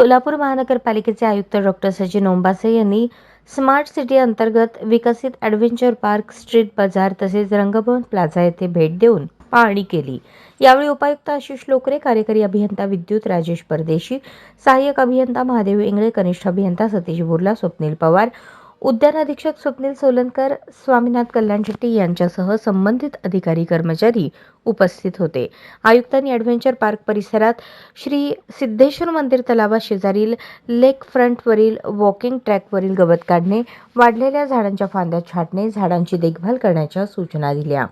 सोलापूर महानगरपालिकेचे आयुक्त डॉक्टर सचिन ओंबासे यांनी स्मार्ट सिटी अंतर्गत विकसित ॲडव्हेंचर पार्क स्ट्रीट बाजार तसेच रंगभवन प्लाझा येथे भेट देऊन पाहणी केली. यावेळी उपायुक्त आशिष लोकरे कार्यकारी अभियंता विद्युत राजेश परदेशी सहाय्यक अभियंता महादेव इंगळे कनिष्ठ अभियंता सतीश बुर्ला स्वप्नील पवार उद्यान अधीक्षक स्वप्नील सोलनकर स्वामीनाथ कल्याण शेट्टी यांच्यासह संबंधित अधिकारी कर्मचारी उपस्थित होते. आयुक्तांनी ॲडव्हेंचर पार्क परिसरात श्री सिद्धेश्वर मंदिर तलावा शेजारील लेक फ्रंटवरील वॉकिंग ट्रॅकवरील गवत काढणे वाढलेल्या झाडांच्या फांद्या छाटणे झाडांची देखभाल करण्याच्या सूचना दिल्या.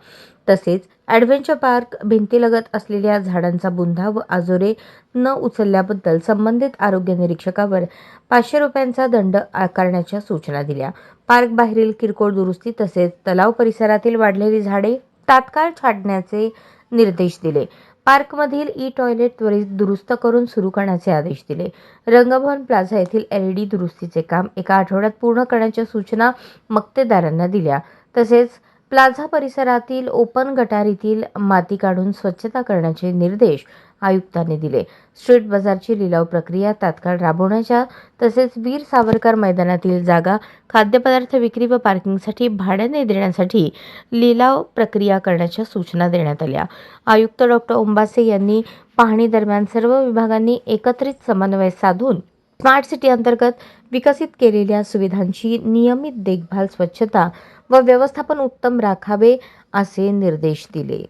तसेच ॲडव्हेंचर पार्क भिंतीलगत असलेल्या झाडांचा बुंधा व आजोरे न उचलल्याबद्दल संबंधित आरोग्य निरीक्षकावर पाचशे रुपयांचा दंड आकारण्याच्या सूचना दिल्या. पार्क बाहेरील किरकोळ दुरुस्ती तसेच तलाव परिसरातील वाढलेली झाडे तात्काळ छाटण्याचे निर्देश दिले. पार्कमधील ई टॉयलेट त्वरित दुरुस्त करून सुरू करण्याचे आदेश दिले. रंगभवन प्लाझा येथील एलईडी दुरुस्तीचे काम एका आठवड्यात पूर्ण करण्याच्या सूचना मक्तेदारांना दिल्या. तसेच प्लाझा परिसरातील ओपन गटारीतील माती काढून स्वच्छता करण्याचे निर्देश आयुक्तांनी दिले. स्ट्रीट बाजारची लिलाव प्रक्रिया तात्काळ राबवण्याच्या तसेच वीर सावरकर मैदानातील जागा खाद्यपदार्थ विक्री व पार्किंगसाठी भाड्याने देण्यासाठी लिलाव प्रक्रिया करण्याच्या सूचना देण्यात आल्या. आयुक्त डॉक्टर ओंबासे यांनी पाहणी दरम्यान सर्व विभागांनी एकत्रित समन्वय साधून स्मार्ट सिटी अंतर्गत विकसित केलेल्या सुविधांची नियमित देखभाल स्वच्छता व व्यवस्थापन उत्तम राखावे असे निर्देश दिले.